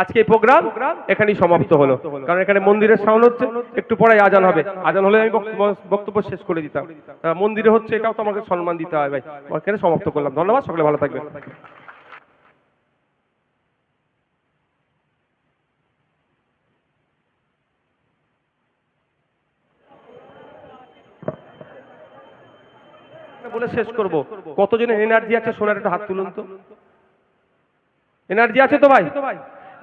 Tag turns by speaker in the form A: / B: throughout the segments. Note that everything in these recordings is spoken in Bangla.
A: আজকে এই প্রোগ্রাম এখানেই সমাপ্ত হলো। কারণ এখানে মন্দিরের সাউন্ড হচ্ছে, একটু পরে আজান হবে। আজান হলে আমি বক্তব্য- শেষ করে দিতাম। মন্দিরে হচ্ছে, এটাও তো আমাকে সম্মান দিতে হয় ভাই। এখানে সমাপ্ত করলাম। ধন্যবাদ, সকলে ভালো থাকবেন। বলে শেষ করব। কতজনের এনার্জি আছে? সোনার একটা হাত তুলুন তো। এনার্জি আছে তো ভাই?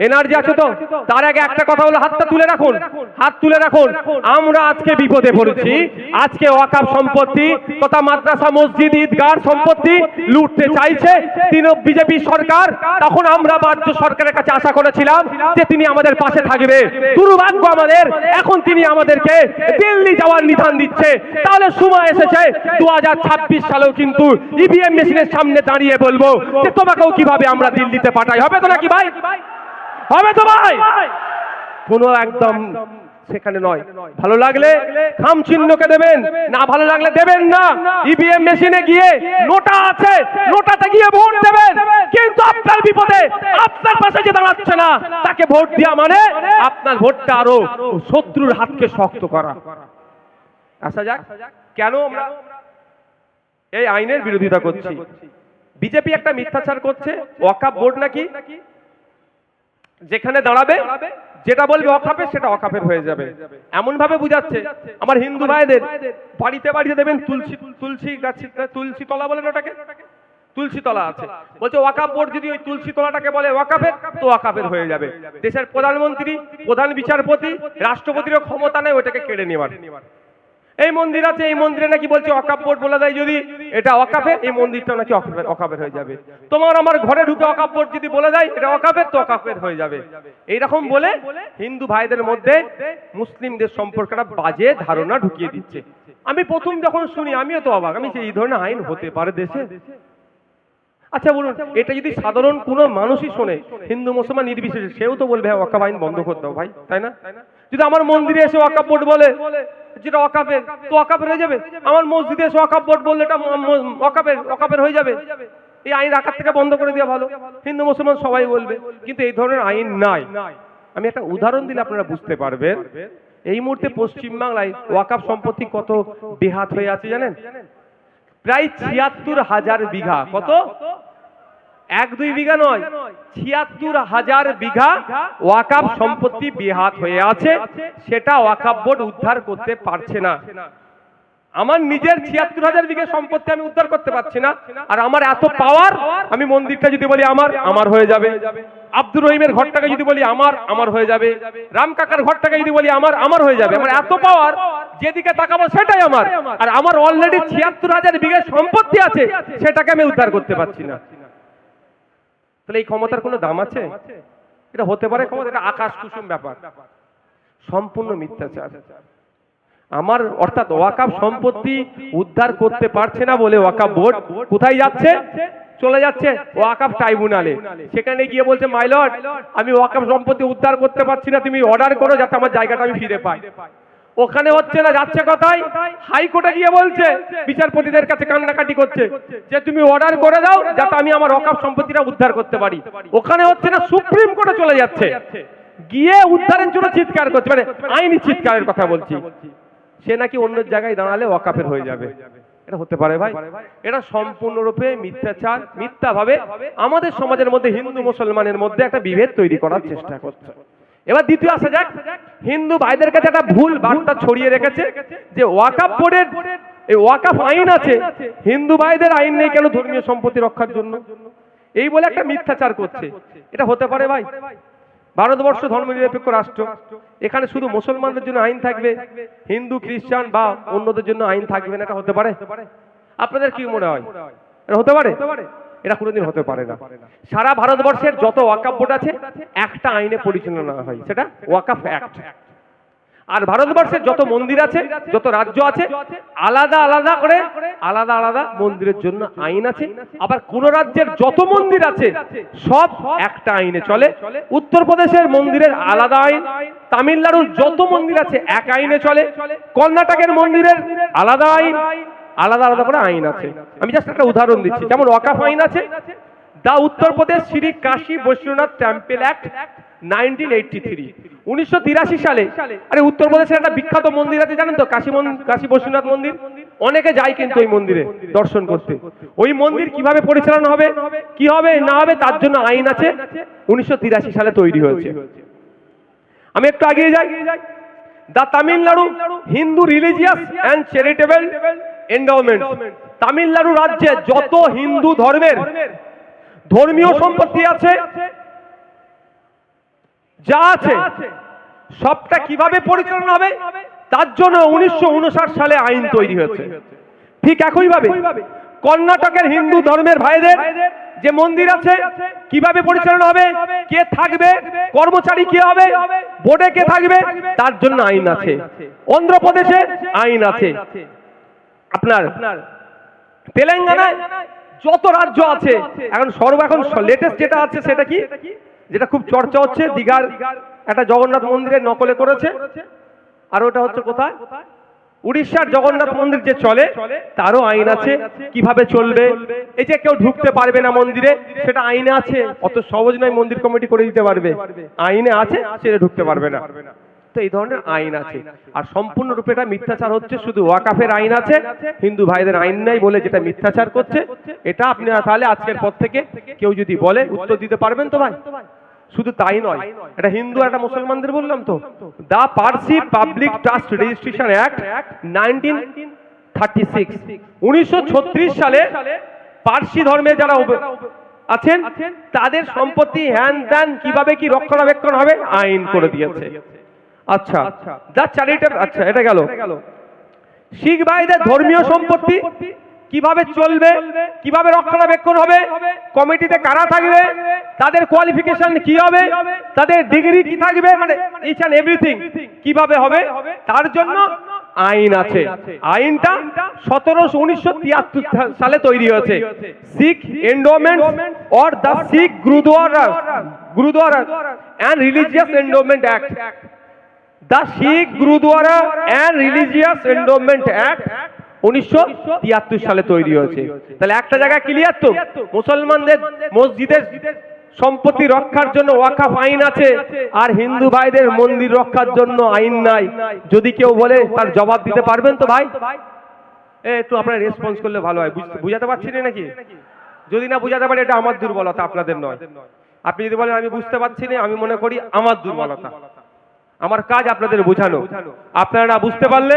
A: এনার্জি আছে তো? তার আগে একটা কথা হলো হাতটা তুলে রাখুন। হাত তুলে রাখুন। আমরা আজকে বিপদে পড়েছি। আজকে ওয়াকাব সম্পত্তি তথা মাদ্রাসা মসজিদ ঈদগাহ সম্পত্তি লুটতে চাইছে। তিন বিজেপি সরকার। তখন আমরা রাজ্য সরকারের কাছে আশা করেছিলাম যে তিনি আমাদের পাশে থাকবে। দুর্ভাগ্য আমাদের। এখন তিনি আমাদেরকে দিল্লি যাওয়ার নিধান দিচ্ছে। তাহলে সময় এসেছে। দু হাজার ছাব্বিশ সালেও কিন্তু ইভিএম মেশিনের সামনে দাঁড়িয়ে বলব যে তোমাকেও কীভাবে আমরা দিল্লিতে পাঠাই? হবে তো নাকি ভাই? হবে তো ভাই? কোনো একদম সেখানে নয়। ভালো লাগলে খাম চিহ্নকে দেবেন, না ভালো লাগলে দেবেন না। ইভিএম মেশিনে গিয়ে নোটা আছে, নোটাতে গিয়ে ভোট দেবেন। কিন্তু আপনার বিপদে আপনার পাশে যে দাঁড়াচ্ছে না, তাকে ভোট দেওয়া মানে আপনার ভোটটা আরও শত্রুর হাতকে শক্ত করা। আসা যাক, কেন আমরা এই আইনের বিরোধিতা করছি? বিজেপি একটা মিথ্যাচার করছে, ওয়াকাব বোর্ড নাকি? যেখানে দাঁড়াবে, যেটা বলবে অকাপে, সেটা অকাপের হয়ে যাবে। এমন ভাবে বুঝাচ্ছে আমার হিন্দু ভাইদের, বাড়িতে বাড়িতে দেবেন তুলসী তুলসী গাছ, তুলসী তলা বলেন ওটাকে? তুলসী তলা আছে। বলছে ওয়াকাপ বোর্ড যদি ওই তুলসী তলাটাকে বলে ওয়াকাফের তো ওয়াকাফের হয়ে যাবে। দেশের প্রধানমন্ত্রী, প্রধান বিচারপতি, রাষ্ট্রপতিরও ক্ষমতা নেই ওটাকে কেড়ে নেওয়ার। এই মন্দির আছে, এই মন্দিরে নাকি বলছে অকাপ বলে দেয় যদি। এটা অকাপের, এই মন্দিরটা নাকি অকাপের অকাপের হয়ে যাবে। তোমার আমার ঘরে ঢুকে অকাপ যদি বলে দেয়, এটা অকাপের, তো অকাপের হয়ে যাবে। এইরকম বলে হিন্দু ভাইদের মধ্যে মুসলিমদের সম্পর্কে বাজে ধারণা ঢুকিয়ে দিচ্ছে। আমি প্রথম যখন শুনি, আমিও তো অবাক, আমি এই ধরনের আইন হতে পারে দেশে? আচ্ছা বলুন, এটা যদি সাধারণ কোনো মানুষই শোনে, হিন্দু, মুসলমান নির্বিশেষে, সেও তো বলবে হ্যাঁ ওয়াকাব আইন বন্ধ করতে হবে ভাই, তাই না? যদি আমার মন্দিরে এসে বোর্ড বলে যেটা ওয়াকাফের, তো ওয়াকাফের হয়ে যাবে। আমার মসজিদে এসে ওয়াকাব বোর্ড বললে এটা ওয়াকাফের ওয়াকাফের হয়ে যাবে। এই আইন রাখার থেকে বন্ধ করে দেওয়া ভালো। হিন্দু, মুসলমান সবাই বলবে, কিন্তু এই ধরনের আইন নাই। আমি একটা উদাহরণ দিলে আপনারা বুঝতে পারবেন। এই মুহূর্তে পশ্চিমবাংলায় ওয়াকাপ সম্পত্তি কত বেহাত হয়ে আছে জানেন? প্রায় ছিয়াত্তর হাজার বিঘা। কত? এক দুই বিঘা নয়, ছিয়াত্তর হাজার বিঘা ওয়াকাব সম্পত্তি বেহাত হয়ে আছে, সেটা ওয়াকাব বোর্ড উদ্ধার করতে পারছে না। আমার নিজের ছিয়াত্তর হাজার বিঘা সম্পত্তি আমি উদ্ধার করতে পারছি না, আর আমার এত পাওয়ার, আমি মন্দিরটা যদি বলি আমার আমার হয়ে যাবে। আব্দুর রহিমের ঘরটাকে যদি বলি আমার আমার হয়ে যাবে। রাম কাকার ঘরটাকে যদি বলি আমার আমার হয়ে যাবে। আমার এত পাওয়ার, যেদিকে তাকাবো সেটাই আমার। আর আমার অলরেডি ছিয়াত্তর হাজার বিঘা সম্পত্তি আছে, সেটাকে আমি উদ্ধার করতে পারছি না। তাহলে এই ক্ষমতার কোনো দাম আছে? এটা হতে পারে ক্ষমতা, এটা আকাশ কুসুম ব্যাপার। সম্পূর্ণ মিথ্যাচার। আমার অর্থাৎ ওয়াকাব সম্পত্তি উদ্ধার করতে পারছে না বলে ওয়াকাব বোর্ড কোথায় যাচ্ছে? চলে যাচ্ছে ওয়াকাব ট্রাইব্যুনালে। সেখানে গিয়ে বলছে মাইলট আমি ওয়াকাব সম্পত্তি উদ্ধার করতে পারছি না। তুমি অর্ডার করো যাতে আমার জায়গাটা আমি ফিরে পাই। ওখানে হচ্ছে না, যাচ্ছে কথাই হাইকোর্টে গিয়ে বলছে, বিচারপতিদের কাছে কান্নাকাটি করছে, যে তুমি অর্ডার করে দাও, যাতে আমি আমার অকাপ সম্পত্তিটা উদ্ধার করতে পারি। ওখানে হচ্ছে না, সুপ্রিম কোর্টে চলে যাচ্ছে। গিয়ে উদ্ধারের জন্য চিৎকার করছে মানে আইনি চিৎকারের কথা বলছি। সে নাকি অন্য জায়গায় দাঁড়ালে ওয়াকাফের হয়ে যাবে। এটা হতে পারে ভাই। এটা সম্পূর্ণরূপে মিথ্যাচার, মিথ্যাভাবে আমাদের সমাজের মধ্যে হিন্দু মুসলমানের মধ্যে একটা বিভেদ তৈরি করার চেষ্টা করছে। এবার দ্বিতীয় আসা যাক। হিন্দু ভাইদের কাছে একটা ভুল বার্তা ছড়িয়ে রেখেছে যে ওয়াকাফ বোর্ডের এই ওয়াকাফ আইন আছে, হিন্দু ভাইদের আইন নেই কেন ধর্মীয় সম্পত্তি রক্ষার জন্য? এই বলে একটা মিথ্যাচার করছে। এটা হতে পারে ভাই। ভারতবর্ষ ধর্মনিরপেক্ষ রাষ্ট্র। এখানে শুধু মুসলমানদের জন্য আইন থাকবে, হিন্দু, খ্রিস্টান বা অন্যদের জন্য আইন থাকবে না, এটা হতে পারে? আপনাদের কি মনে হয়? এটা হতে পারে? এটা কোনোদিন হতে পারে না। সারা ভারতবর্ষের যত ওয়াকাফ বোর্ড আছে, একটা আইনে পরিচালনা হয়। সেটা ওয়াকাফ অ্যাক্ট। আর ভারতবর্ষের যত মন্দির আছে, যত রাজ্য আছে, আলাদা আলাদা করে, আলাদা আলাদা মন্দিরের জন্য আইন আছে। আবার কোন রাজ্যের যত মন্দির আছে, সব একটা আইনে চলে। উত্তরপ্রদেশের মন্দিরের আলাদা আইন, তামিলনাড়ুর যত মন্দির আছে, এক আইনে চলে। কর্ণাটকের মন্দিরের আলাদা আইন আলাদা আলাদা করে আইন আছে। আমি জাস্ট একটা উদাহরণ দিচ্ছি। যেমন ওয়াকাফ আইন আছে। The Uttar Pradesh Shri Kashi Vishwanath temple act nineteen eighty three. উনিশশো তিরাশি সালে, আরে উত্তরপ্রদেশের একটা বিখ্যাত মন্দির আছে, জানেন তো? কাশী কাশী বৈশ্বনাথ মন্দির? অনেকে যায় কিন্তু ওই মন্দিরে দর্শন করতে। ওই মন্দির কীভাবে পরিচালনা হবে, কি হবে, না হবে, তার জন্য আইন আছে। উনিশশো তিরাশি সালে তৈরি হয়েছে। আমি একটু আগিয়ে যাই। The Tamil Nadu Hindu religious and charitable endowment Tamil Nadu রাজ্যে যত হিন্দু ধর্মের ধর্মীয় সম্পত্তি আছে, যা আছে, সবটা কীভাবে পরিচালনা হবে, তার জন্য উনিশশো সালে আইন তৈরি হয়েছে। ঠিক একইভাবে কর্ণাটকের হিন্দু ধর্মের ভাইদের যে মন্দির আছে, কীভাবে পরিচালনা হবে, কে থাকবে, কর্মচারী কে হবে, বোর্ডে কে থাকবে, তার জন্য আইন আছে। অন্ধ্রপ্রদেশে আইন আছে। আপনার তেলেঙ্গানায় যত রাজ্য আছে এখন সর্ব এখন লেটেস্ট যেটা আছে সেটা কি? যেটা খুব চর্চা হচ্ছে দীঘার একটা জগন্নাথ মন্দিরের নকলে করেছে। আর ওটা হচ্ছে কোথায়? উড়িষ্যার জগন্নাথ মন্দির যে চলে তারও আইন আছে কীভাবে চলবে। এই যে কেউ ঢুকতে পারবে না মন্দিরে সেটা আইনে আছে। অত সহজ নয় মন্দির কমিটি করে দিতে পারবে। আইনে আছে সেটা ঢুকতে পারবে না। এই ধরনের আইন আছে। আর সম্পূর্ণরূপে এটা মিথ্যাচার হচ্ছে শুধু ওয়াকাফের আইন আছে হিন্দু ভাইদের আইন নাই বলে যেটা মিথ্যাচার করছে এটা আপনি তাহলে আজকের পর থেকে কেউ যদি বলে উত্তর দিতে পারবেন তো ভাই? শুধু তাই নয় এটা হিন্দু একটা মুসলমানদের বললাম তো। The Parsi public trust registration act nineteen thirty six উনিশশো সালে পার্সি ধর্মে যারা আছেন তাদের সম্পত্তি হ্যান ত্যান কীভাবে কি রক্ষণাবেক্ষণ হবে? আইন করে দিয়েছে। আচ্ছা যা চ্যারিটেবল আচ্ছা এটা গেল। শিখ ভাইদের ধর্মীয় সম্পত্তি কীভাবে চলবে কীভাবে রক্ষণাবেক্ষণ হবে কমিটিতে কারা থাকবে তাদের কোয়ালিফিকেশন কি হবে তাদের ডিগ্রি কি থাকবে মানে ইচ অ্যান্ড এভরিথিং কীভাবে হবে তার জন্য আইন আছে। আইনটা সতেরোশো উনিশশো তিয়াত্তর সালে তৈরি হয়েছে। Sikh endowment or the Sikh gurdwara gurdwara. And religious endowment act the Sikh gurdwara and religious endowment act উনিশশো তিয়াত্তর সালে তৈরি হয়েছে। তাহলে একটা জায়গায় ক্লিয়ার তো? মুসলমানদের মসজিদের সম্পত্তি রক্ষার জন্য ওয়াকাফ আইন আছে, আর হিন্দু ভাইদের মন্দির রক্ষার জন্য আইন নাই। যদি কেউ বলে তার জবাব দিতে পারবেন তো ভাই? এ, একটু আপনারা রেসপন্স করলে ভালো হয়। বুঝতে- বুঝাতে পারছি না নাকি? যদি না বুঝাতে পারি, এটা আমার দুর্বলতা, আপনাদের নয়। আপনি যদি বলেন, আমি বুঝতে পারছি না, আমি মনে করি আমার দুর্বলতা। আমার কাজ আপনাদের বোঝানো। আপনারা বুঝতে পারলে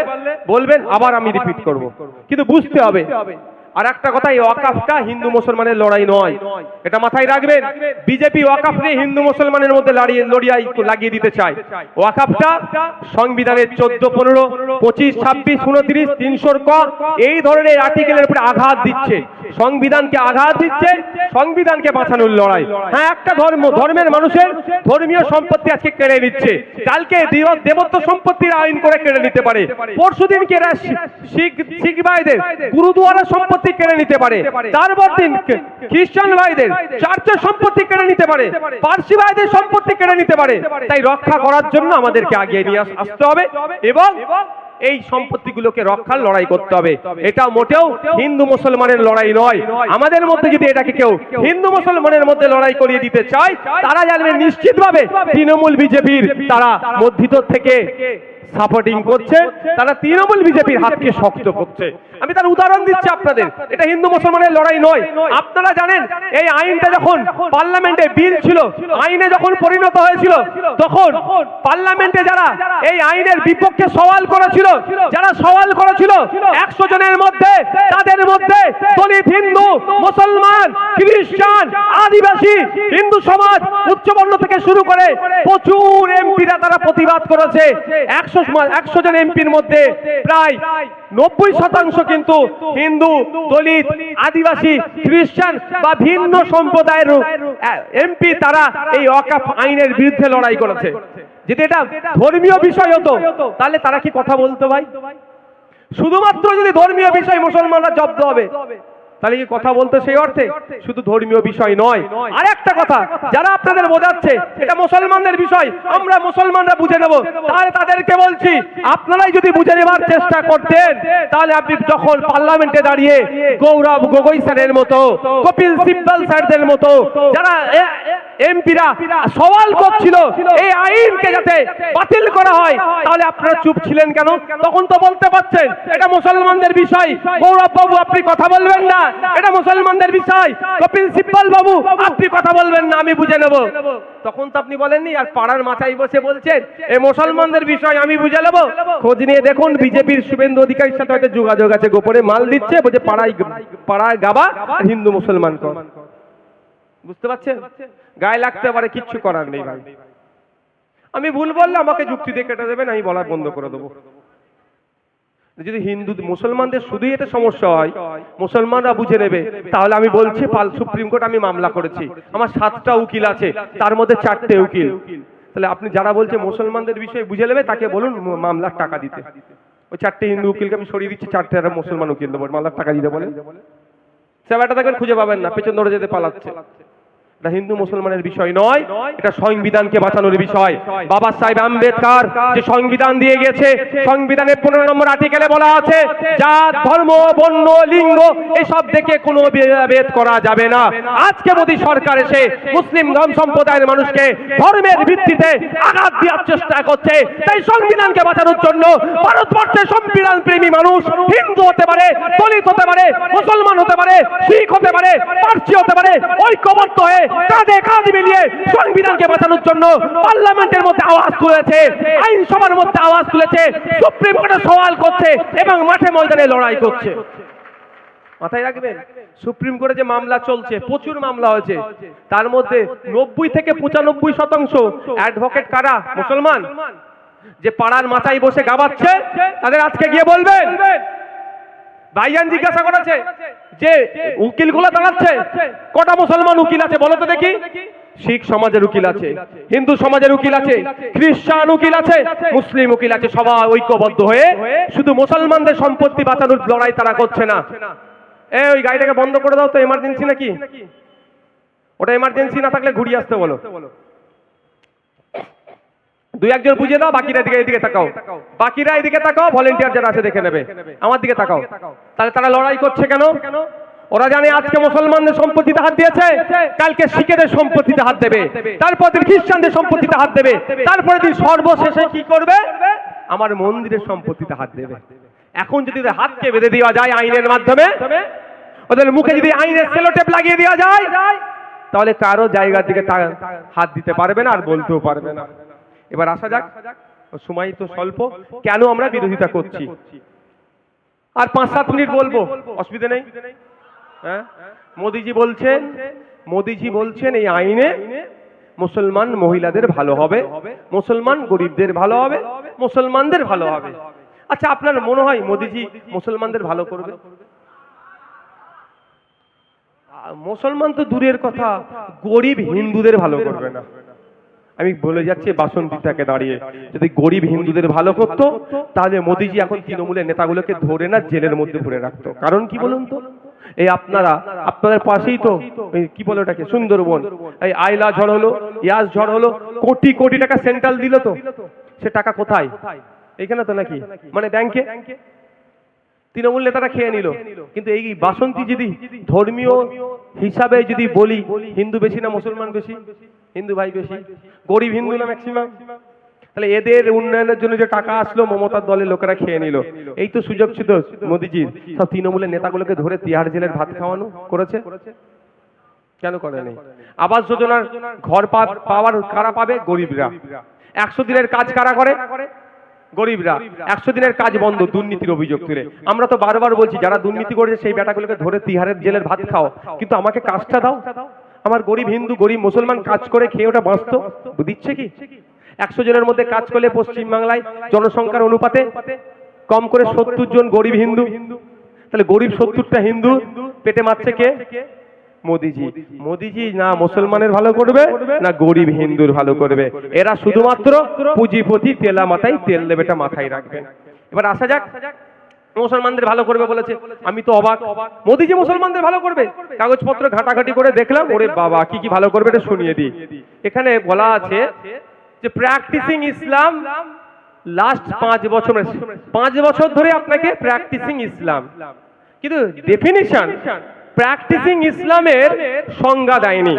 A: বলবেন, আবার আমি রিপিট করব। কিন্তু বুঝতে হবে। আর একটা কথা, এই ওয়াকাফটা হিন্দু মুসলমানের লড়াই নয়। এটা মাথায় রাখবেন, বিজেপি ওয়াকাফ নিয়ে হিন্দু মুসলমানের মধ্যে লড়িয়ে লড়িয়াই লাগিয়ে দিতে চায়। ওয়াকাফটা সংবিধানের চোদ্দ, পনেরো, পঁচিশ, ছাব্বিশ, উনত্রিশ, তিনশোর ক এই ধরনের আর্টিকেলের উপরে আঘাত দিচ্ছে। সংবিধানকে আঘাত দিচ্ছে, সংবিধানকে বাঁচানোর লড়াই। হ্যাঁ একটা ধর্ম, ধর্মের মানুষের ধর্মীয় সম্পত্তি আজকে কেড়ে নিচ্ছে। কালকে দেব- দেবত্ব সম্পত্তির আইন করে কেড়ে নিতে পারে। পরশুদিন এরা শিখ শিখ ভাইদের গুরুদুয়ারা সম্পত্তি কেড়ে নিতে পারে। তারপর দিন খ্রিস্টান ভাইদের চার্চের সম্পত্তি কেড়ে নিতে পারে। পার্সি ভাইদের সম্পত্তি কেড়ে নিতে পারে। তাই রক্ষা করার জন্য আমাদেরকে আগিয়ে নিয়ে আসতে হবে এবং এই সম্পত্তিগুলোকে রক্ষার লড়াই করতে হবে। এটা মোটেও হিন্দু মুসলমানের লড়াই নয়। আমাদের মধ্যে যদি এটাকে কেউ হিন্দু মুসলমানের মধ্যে লড়াই করিয়ে দিতে চায় তারা জানবে নিশ্চিতভাবে তৃণমূল বিজেপির তারা মধ্যিতর থেকে সাপোর্টিং করছে, তারা তৃণমূল বিজেপির হাতকে শক্ত করছে। আমি তার উদাহরণ দিচ্ছি আপনাদের। এটা হিন্দু মুসলমানের লড়াই নয়। আপনারা জানেন, এই আইনটা যখন পার্লামেন্টে বিল ছিল, আইনে যখন পরিণত হয়েছিল, তখন পার্লামেন্টে যারা এই আইনের বিপক্ষে সওয়াল করেছিল, যারা সওয়াল করেছিল, একশো জনের মধ্যে, তাদের মধ্যে দলিত হিন্দু, মুসলমান, খ্রিস্টান, আদিবাসী, হিন্দু সমাজ, উচ্চবর্ণ থেকে শুরু করে প্রচুর এমপিরা তারা প্রতিবাদ করেছে। একশো একশো জন এমপির মধ্যে প্রায় নব্বই শতাংশ কিন্তু হিন্দু, দলিত, আদিবাসী, খ্রিস্টান বা ভিন্ন সম্প্রদায়ের এমপি তারা এই অকাফ আইনের বিরুদ্ধে লড়াই করেছে। যদি এটা ধর্মীয় বিষয় হতো, তাহলে তারা কি কথা বলতো ভাই? শুধুমাত্র যদি ধর্মীয় বিষয় মুসলমানরা জব্দ হবে তাহলে কি কথা বলতে সেই অর্থে? শুধু ধর্মীয় বিষয় নয়। আর একটা কথা, যারা আপনাদের বোঝাচ্ছে, এটা মুসলমানদের বিষয়, আমরা মুসলমানরা বুঝে নেব। তাহলে তাদেরকে বলছি, আপনারাই যদি বুঝে নেবার চেষ্টা করতেন, তাহলে আপনি যখন পার্লামেন্টে দাঁড়িয়ে গৌরব গগৈ স্যারের মতো, কপিল সিব্বাল স্যারদের মতো, যারা এমপিরা সওয়াল করছিল এই আইনকে যাতে বাতিল করা হয় তাহলে আপনারা চুপ ছিলেন কেন? তখন তো বলতে পারছেন এটা মুসলমানদের বিষয়। গৌরব বাবু আপনি কথা বলবেন না। এটা মুসলমানদের বিষয়। কপিল সিব্বল বাবু আপনি কথা বলবেন না আমি বুঝে নেব। তখন তো আপনি বলেননি আর পাড়ার মাথায় বসে বলছেন। এ মুসলমানদের বিষয় আমি বুঝে নেব। খোঁজ নিয়ে দেখুন বিজেপির শুভেন্দু অধিকারীর সাথে হয়তো যোগাযোগ আছে গোপনে মাল দিচ্ছে বলছে পাড়ায় পাড়ায় গাবা হিন্দু মুসলমান কর। বুঝতে পারছেন? গায়ে লাগতে পারে, কিচ্ছু করার নেই ভাই। আমি ভুল বললে আমাকে যুক্তি দিয়ে কেটে দেবেন, আমি বলা বন্ধ করে দেবো। যদি হিন্দু মুসলমানদের শুধুই এটা সমস্যা হয়, মুসলমানরা বুঝে নেবে, তাহলে আমি বলছি পাল সুপ্রিম কোর্ট আমি মামলা করেছি। আমার সাতটা উকিল আছে, তার মধ্যে চারটে উকিল। তাহলে আপনি যারা বলছে মুসলমানদের বিষয়ে বুঝে নেবে, তাকে বলুন মামলার টাকা দিতে। ওই চারটে হিন্দু উকিলকে আমি সরিয়ে দিচ্ছি, চারটে একটা মুসলমান উকিল দেবো, মামলার টাকা দিতে বলে। সেবাটা দেখবেন খুঁজে পাবেন না, পেছন ধরে যেতে পালাচ্ছে। এটা হিন্দু মুসলমানের বিষয় নয়, এটা সংবিধানকে বাঁচানোর বিষয়। বাবা সাহেব আম্বেদকর যে সংবিধান দিয়ে গেছে, সংবিধানের পনেরো নম্বর আর্টিকেলে বলা আছে, জাত, ধর্ম, বর্ণ, লিঙ্গ, এসব দেখে কোনো ভেদাভেদ করা যাবে না। আজকে মোদী সরকার এসে মুসলিম ধর্ম সম্প্রদায়ের মানুষকে ধর্মের ভিত্তিতে আঘাত দেওয়ার চেষ্টা করছে। তাই সংবিধানকে বাঁচানোর জন্য ভারতবর্ষের সংবিধান প্রেমী মানুষ হিন্দু হতে পারে, দলিত হতে পারে, মুসলমান হতে পারে, শিখ হতে পারে পার্সি হতে পারে ঐক্যবদ্ধ হয়ে কাঁধে কাঁধ মিলিয়ে সংবিধানকে বাঁচানোর জন্য পার্লামেন্টের মধ্যে আওয়াজ তুলেছে, আইনসভার মধ্যে আওয়াজ তুলেছে, সুপ্রিম কোর্টে সওয়াল করছে এবং মাঠে ময়দানে লড়াই করছে। মাথায় রাখবেন, সুপ্রিম কোর্টে যে মামলা চলছে, প্রচুর মামলা হয়েছে। তার মধ্যে নব্বই থেকে পঁচানব্বই শতাংশ অ্যাডভোকেট কারা? মুসলমান। যে পাড়ার মাথায় বসে গাবাচ্ছে, তাদের আজকে গিয়ে বলবেন ভাইজান জিজ্ঞাসা করেছে যে, উকিলগুলো দাঁড়াচ্ছে কটা মুসলমান উকিল আছে বলো তো দেখি। শিখ সমাজের উকিল আছে, হিন্দু সমাজের উকিল আছে, খ্রিস্টান উকিল আছে, মুসলিম উকিল আছে, সবাই ঐক্যবদ্ধ হয়ে শুধু মুসলমানদের সম্পত্তি বাঁচানোর লড়াই তারা করছে না। এ ওই গাড়িটাকে বন্ধ করে দাও তো এমার্জেন্সি নাকি? ওটা এমার্জেন্সি না থাকলে ঘুরিয়ে আসতে বলো। দুই একজন বুঝে দাও বাকিরা দিকে এদিকে তাকাও। বাকিরা এদিকে তাকাও ভলেন্টিয়ার যারা আছে দেখে নেবে। আমার দিকে তাকাও। তাহলে তারা লড়াই করছে কেন? ওরা জানে আজকে মুসলমানদের সম্পত্তিতে হাত দিয়েছে, কালকে শিখেদের সম্পত্তিতে হাত দেবে। তারপর দিন খ্রিস্টানদের সম্পত্তিতে হাত দেবে। তারপরে দিন সর্বশেষে কি করবে? আমার মন্দিরের সম্পত্তিতে হাত দেবে। এখন যদি হাতকে বেঁধে দেওয়া যায় আইনের মাধ্যমে, ওদের মুখে যদি আইনের সেলোটেপ লাগিয়ে দেওয়া যায়, তাহলে কারও জায়গার দিকে হাত দিতে পারবে না আর বলতেও পারবে না। এবার আসা যাক। সময় তো স্বল্প। কেন আমরা বিরোধিতা করছি? আর পাঁচ সাত মিনিট বলব। অসুবিধা নেই। হ্যাঁ? মোদিজি বলছেন মোদিজি বলছেন এই আইনে মুসলমান মহিলাদের ভালো হবে মুসলমান গরিবদের ভালো হবে মুসলমানদের ভালো হবে। আচ্ছা আপনার মনে হয় মোদিজি মুসলমানদের ভালো করবে? মুসলমান তো দূরের কথা। গরিব হিন্দুদের ভালো করবে না। আমি বলে যাচ্ছি, বাসন্তীটাকে দাঁড়িয়ে। যদি গরিব হিন্দুদের ভালো করতো, তাহলে মোদিজি এখন তৃণমূলের নেতাগুলোকে ধরে না জেলের মধ্যে ভরে রাখতো। কারণ কি বলুন তো? এই আপনারা, আপনাদের পাশেই তো কি বলে ওটাকে? সুন্দরবন। এই আইলা ঝড় হলো, ইয়াস ঝড় হলো, কোটি কোটি টাকা সেন্ট্রাল দিল তো। সে টাকা কোথায়? এখানে তো নাকি? মানে ব্যাংকে? তৃণমূল নেতারা খেয়ে নিল। কিন্তু এই বাসন্তী যদি ধর্মীয় হিসাবে যদি বলি, হিন্দু বেশি না মুসলমান বেশি? হিন্দু ভাই বেশি, গরিব হিন্দু না ম্যাক্সিমাম তাহলে এদের উন্নয়নের জন্য যে টাকা আসলো, মমতার দলের লোকেরা খেয়ে নিল। এই তো সুযোগ ছিল মোদিজির। সব তৃণমূলের নেতাগুলোকে ধরে তিহার জেলের ভাত খাওয়ানো করেছে। কেন করেনি আবাস যোজনার ঘর পাওয়ার কারা পাবে? গরিবরা। একশো দিনের কাজ কারা করে? গরিবরা। একশো দিনের কাজ বন্ধ, দুর্নীতির অভিযোগ তুলে। আমরা তো বারবার বলছি, যারা দুর্নীতি করেছে, সেই বেটাগুলোকে ধরে তিহারের জেলের ভাত খাও। কিন্তু আমাকে কাজটা দাও। আমার গরিব হিন্দু, গরিব মুসলমান কাজ করে খেয়ে ওটা বাঁচতো? দিচ্ছে কি? একশো জনের মধ্যে কাজ করলে পশ্চিমবাংলায় জনসংখ্যার অনুপাতে কম করে সত্তর জন গরিব হিন্দু। তাহলে গরিব সত্তরটা হিন্দু, পেটে মারছে কে? মোদিজি। মোদিজি না মুসলমানের ভালো করবে, না গরিব হিন্দুর ভালো করবে। এরা শুধুমাত্র পুঁজিপতি তেলা মাথায় তেল দেবেটা মাথায় রাখবেন এবার আসা যাক মুসলমানদের ভালো করবে বলেছে। আমি তো অবাক। মোদিজি মুসলমানদের ভালো করবে? কাগজপত্র ঘাটাঘাটি করে দেখলাম, ওরে বাবা, কি কি ভালো করবে এটা শুনিয়ে দিই। এখানে বলা আছে যে প্র্যাকটিসিং ইসলাম লাস্ট পাঁচ বছর পাঁচ বছর ধরে আপনাকে প্র্যাকটিসিং ইসলাম কিন্তু ডেফিনিশন প্র্যাকটিসিং ইসলামের সংজ্ঞা দেয়নি।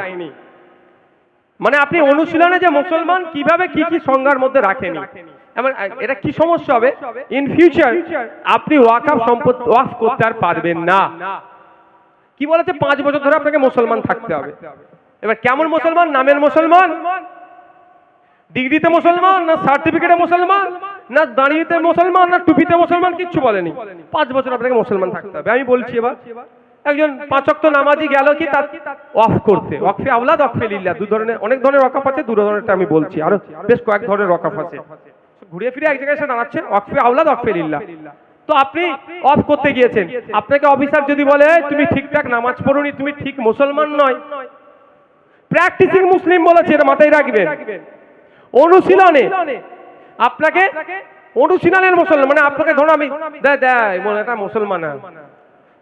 A: মানে আপনি অনুশীলনে যে মুসলমান, কীভাবে কি কি সংজ্ঞার মধ্যে রাখেনি? এমন এটা কি সমস্যা হবে? ইন ফিউচার আপনি ওয়াকআপ সম্পদ ওয়াক করতে আর পারবেন না। কি বলেছে? পাঁচ বছর ধরে আপনাকে মুসলমান থাকতে হবে। এবার কেমন মুসলমান? নামের মুসলমান? ডিগ্রিতে মুসলমান না সার্টিফিকেটে মুসলমান? না দাঁড়িয়েতে মুসলমান না টুপিতে মুসলমান? কিচ্ছু বলেনি। পাঁচ বছর আপনাকে মুসলমান থাকতে হবে। আমি বলছি এবার একজন পাঁচক্ত নামাজি গেল কি তার অফ করতে? ওয়াকফে আওলাদ ওয়াকফে লিল্লাহ। দু ধরনের অনেক ধরনের ওয়াকফ আছে দু ধরনেরটা আমি বলছি। আরও বেশ কয়েক ধরনের ওয়াকফ আছে। ঘুরে ফিরে এক জায়গায় এসে দাঁড়াচ্ছে ওয়াকফে আওলাদ, ওয়াকফে লিল্লাহ। তো আপনি অফ করতে গিয়েছেন। আপনাকে অফিসার যদি বলে, তুমি ঠিকঠাক নামাজ পড়ুনি, তুমি ঠিক মুসলমান নয়। প্র্যাকটিসিং মুসলিম বলেছে, এটা মাথায় রাখবেন। অনুশীলনে আপনাকে অনুশীলনের মুসলমান মানে আপনাকে ধরো আমি বলে এটা মুসলমান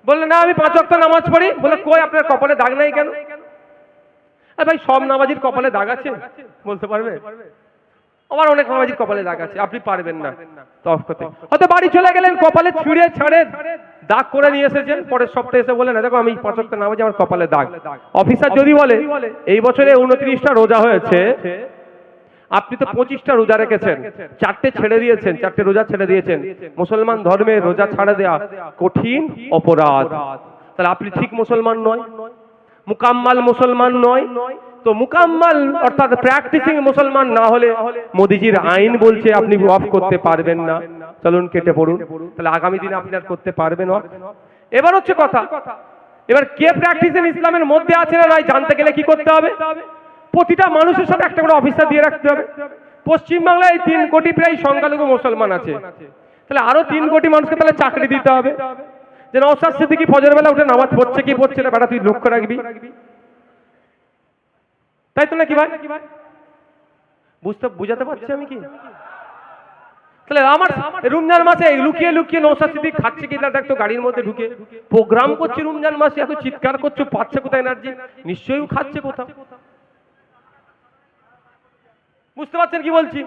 A: বললে, না, আমি পাঁচ ওয়াক্ত নামাজ পড়ি। বলে কই, আপনার কপালে দাগ নাই কেন? ভাই, সব নামাজির কপালে দাগ আছে। বলতে পারবে? আমার অনেক নামাজির কপালে দাগ আছে, আপনি পারবেন না। তফ করতে। হয়তো বাড়ি চলে গেলেন, কপালে ছুঁড়ে ছাড়ে দাগ করে নিয়ে এসেছেন, পরের সপ্তাহে এসে বলেন দেখো, আমি পাঁচ ওয়াক্ত নামাজি আমার কপালে দাগ। অফিসার যদি বলে, এই বছরে উনত্রিশটা রোজা হয়েছে, আপনি তো পঁচিশটা রোজা রেখেছেন, চারটে ছেড়ে দিয়েছেন, চারটে রোজা ছেড়ে দিয়েছেন। মুসলমান ধর্মে রোজা ছাড়া দেয়া কঠিন অপরাধ। তাহলে আপনি ঠিক মুসলমান নয়, মুকাম্মাল মুসলমান নয় তো মুকাম্মাল অর্থাৎ প্র্যাকটিসিং মুসলমান না হলে মোদিজির আইন বলছে আপনি অফ করতে পারবেন না। চলুন কেটে পড়ুন। তাহলে আগামী দিনে আপনি আর করতে পারবেন off? এবার হচ্ছে কথা। এবার কে প্র্যাকটিসিং ইসলামের মধ্যে আছে না নাই জানতে গেলে কি করতে হবে? প্রতিটা মানুষের সাথে একটা করে অফিসার দিয়ে রাখতে হবে। পশ্চিমবাংলায় তিন কোটি প্রায় সংখ্যালঘু মুসলমান আছে। তাহলে আরও তিন কোটি মানুষকে তাহলে চাকরি দিতে হবে। যে নওসাদ সিদ্দিকি ফজর বেলা উঠে নামাজ পড়ছে কি পড়ছে না, বেটা তুই লক্ষ্য রাখবি। তাই তো নাকি ভাই? বুঝতে বুঝাতে পারছি আমি কি? তাহলে আমার রমজান মাসে লুকিয়ে লুকিয়ে নৌসাদ সিদ্দিক খাচ্ছে কি না দেখতো গাড়ির মধ্যে ঢুকে। প্রোগ্রাম করছি রমজান মাসে এত চিৎকার করছ পাচ্ছে কোথায় এনার্জি নিশ্চয়ই খাচ্ছে কোথাও? বুঝতে পারছেন কি বলছি?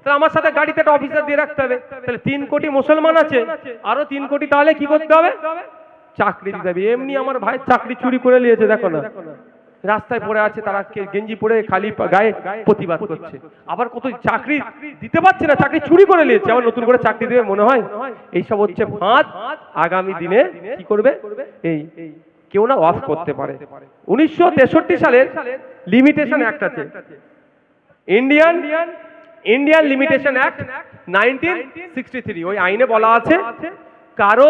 A: তাহলে আমার সাথে গাড়িতে একটা অফিসার দিয়ে রাখতে হবে। তাহলে তিন কোটি মুসলমান আছে। আরও তিন কোটি তাহলে কি করতে হবে? চাকরি দিতে হবে। এমনি আমার ভাই চাকরি চুরি করে নিয়েছে দেখো না। রাস্তায় পড়ে আছে, তারা গেঞ্জি পরে খালি গায়ে প্রতিবাদ করছে। আবার কত চাকরি দিতে পারছে না, চাকরি চুরি করে নিয়েছে। আবার নতুন করে চাকরি দেবে মনে হয়? এইসব হচ্ছে ফাঁদ। আগামী দিনে কি করবে? এই, কেউ না অফ করতে পারে। উনিশশো তেষট্টি সালের লিমিটেশন অ্যাক্ট আছে। Indian Indian limitation act nineteen sixty three ওই আইনে বলা আছে, কারও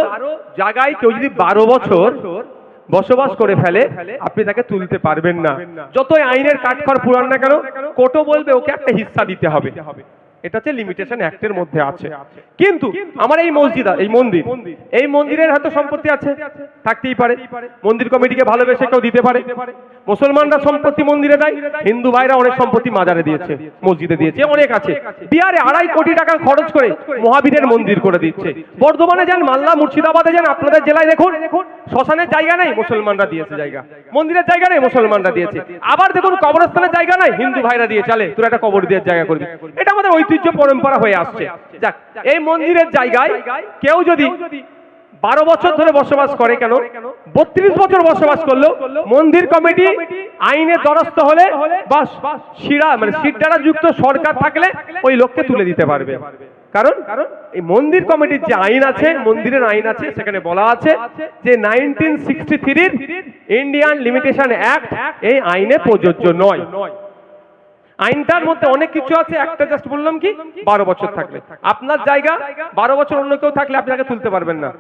A: জায়গায় কেউ যদি বারো বছর বসবাস করে ফেলে আপনি তাকে তুলতে পারবেন না। যতই আইনের কাঠখড় পুরান না কেন কোর্টও বলবে ওকে একটা হিস্সা দিতে হবে। এটা হচ্ছে লিমিটেশন অ্যাক্টের মধ্যে আছে। কিন্তু আমার এই মসজিদ এই মন্দির এই মন্দিরের হয়তো সম্পত্তি আছে থাকতেই পারে। মন্দির কমিটিকে ভালোবেসে কেউ দিতে পারে। মুসলমানরা সম্পত্তি মন্দিরে দেয় হিন্দু ভাইরা অনেক সম্পত্তি মাজারে দিয়েছে মসজিদে দিয়েছে। অনেক আছে। বিহারে আড়াই কোটি টাকা খরচ করে মহাবীরের মন্দির করে দিচ্ছে। বর্ধমানে যান মালদা মুর্শিদাবাদে যান আপনাদের জেলায় দেখুন শ্মশানের জায়গা নেই মুসলমানরা দিয়েছে জায়গা। মন্দিরের জায়গা নেই মুসলমানরা দিয়েছে। আবার দেখুন কবরস্থানের জায়গা নাই হিন্দু ভাইরা দিয়ে চলে। তোর একটা কবর দিয়ে জায়গা করবি। এটা আমাদের ঐতিহ্য পরম্পরা হয়ে আসছে। যাক, এই মন্দিরের জায়গায় কেউ যদি বারো বছর ধরে বসবাস করে কেন, বত্রিশ বছর বসবাস করলেও মন্দির কমিটি আইনে দ্বারস্থ হলে বা শিরা মানে সিট যুক্ত সরকার থাকলে ওই লোককে তুলে দিতে পারবে। কারণ কারণ এই মন্দির কমিটির যে আইন আছে, মন্দিরের আইন আছে, সেখানে বলা আছে যে nineteen sixty Indian limitation act এই আইনে প্রযোজ্য নয়। আইনটার মধ্যে অনেক কিছু আছে, একটা জাস্ট বললাম কি, বারো বছর থাকবে আপনার জায়গা, বারো বছর অন্য কেউ থাকলে আপনাকে তুলতে পারবেন না।